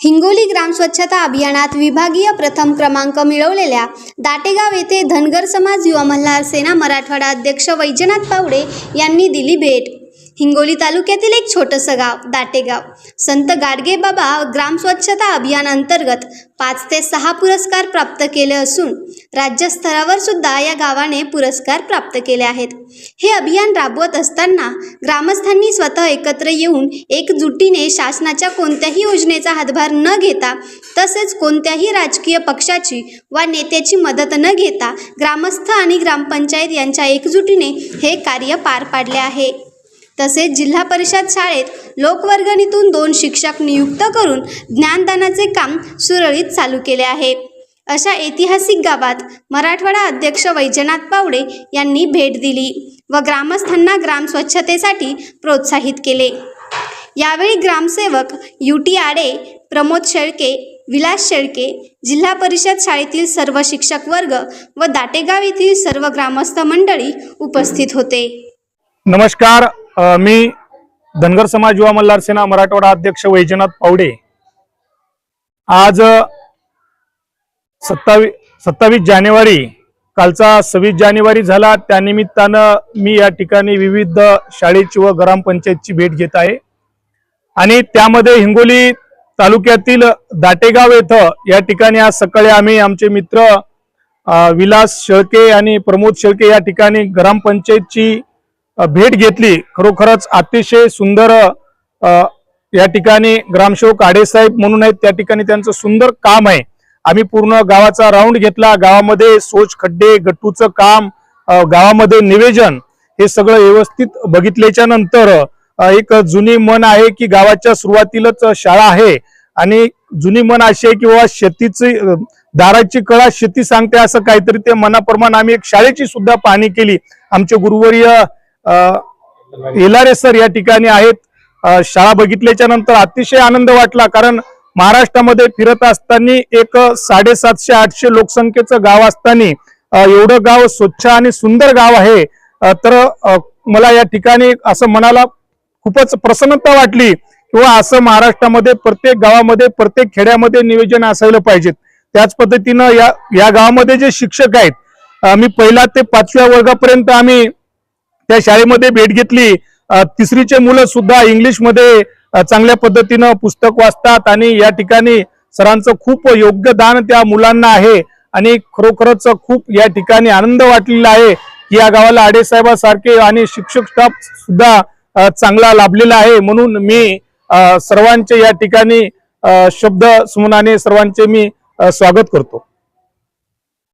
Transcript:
हिंगोली ग्राम स्वच्छता अभियानात विभागीय प्रथम क्रमांक मिळवलेल्या दाटेगाव येथे धनगर समाज युवा मल्हार सेना मराठवाडा अध्यक्ष वैजनाथ पावडे यांनी दिली भेट. हिंगोली तालुक्यातील एक छोटंसं गाव दाटेगाव. संत गाडगे बाबा ग्राम स्वच्छता अभियानांतर्गत पाच ते सहा पुरस्कार प्राप्त केले असून राज्यस्तरावर सुद्धा या गावाने पुरस्कार प्राप्त केले आहेत. हे अभियान राबवत असताना ग्रामस्थांनी स्वतः एकत्र येऊन एकजुटीने शासनाच्या कोणत्याही योजनेचा हातभार न घेता तसेच कोणत्याही राजकीय पक्षाची वा नेत्याची मदत न घेता ग्रामस्थ आणि ग्रामपंचायत यांच्या एकजुटीने हे कार्य पार पाडले आहे. तसेच जिल्हा परिषद शाळेत लोकवर्गणीतून दोन शिक्षक नियुक्त करून ज्ञानदानाचे काम सुरळीत चालू केले आहे. अशा ऐतिहासिक गावात मराठवाडा अध्यक्ष वैजनाथ पावडे यांनी भेट दिली व ग्रामस्थांना ग्राम स्वच्छतेसाठी प्रोत्साहित केले. यावेळी ग्रामसेवक यू टी आडे प्रमोद शेळके विलास शेळके जिल्हा परिषद शाळेतील सर्व शिक्षक वर्ग व दाटेगाव येथील सर्व ग्रामस्थ मंडळी उपस्थित होते. नमस्कार मी धनगर समाज युवा मल्हार सेना मराठवाडा अध्यक्ष वैजनाथ पावडे. आज सत्तावीस सत्तावीस जानेवारी कालचा सव्वीस जानेवारी झाला. त्यानिमित्तानं मी या ठिकाणी विविध शाळेची व ग्रामपंचायतची भेट घेत आहे. आणि त्यामध्ये हिंगोली तालुक्यातील दाटेगाव येथं या ठिकाणी आज सकाळी आम्ही आमचे मित्र विलास शेळके आणि प्रमोद शेळके या ठिकाणी ग्रामपंचायतची भेट घेतली. खरोखरच अतिशय सुंदर या ठिकाणी ग्रामसेवक आडेसाहेब म्हणून आहेत. त्या ठिकाणी त्यांचं सुंदर काम आहे. आम्ही पूर्ण गावाचा राऊंड घेतला. गावामध्ये सोच खड्डे गट्टूचं काम गावामध्ये निवेदन हे सगळं व्यवस्थित बघितल्याच्या नंतर एक जुनी मन आहे की गावाच्या सुरुवातीलाच शाळा आहे. आणि जुनी मन अशी आहे की बाबा शेतीची दाराची कळा शेती सांगते असं काहीतरी ते मनाप्रमाणे आम्ही एक शाळेची सुद्धा पाहणी केली. आमचे गुरुवर्य अ, सर या ठिकाणी आहेत. शाळा बघितल्याच्या नंतर अतिशय आनंद वाटला कारण महाराष्ट्रामध्ये फिरत असताना एक साडेसातशे आठशे लोकसंख्येचं गाव असताना एवढं गाव स्वच्छ आणि सुंदर गाव आहे. तर मला या ठिकाणी असं मनाला खूपच प्रसन्नता वाटली किंवा असं महाराष्ट्रामध्ये प्रत्येक गावामध्ये प्रत्येक खेड्यामध्ये नियोजन असायला पाहिजेत. त्याच पद्धतीनं या या गावामध्ये जे शिक्षक आहेत आम्ही पहिला ते पाचव्या वर्गापर्यंत आम्ही त्या शाळेमध्ये भेट घेतली. तिसरीचे मुलं सुद्धा इंग्लिशमध्ये चांगल्या पद्धतीनं पुस्तक वाचतात आणि या ठिकाणी सरांचं खूप योगदान त्या मुलांना आहे आणि खरोखरच खूप या ठिकाणी आनंद वाटलेला आहे. की या गावाला आडेसाहेबासारखे आणि शिक्षक स्टाफ सुद्धा चांगला लाभलेला आहे. म्हणून मी सर्वांचे या ठिकाणी शब्द सुमनाने सर्वांचे मी स्वागत करतो.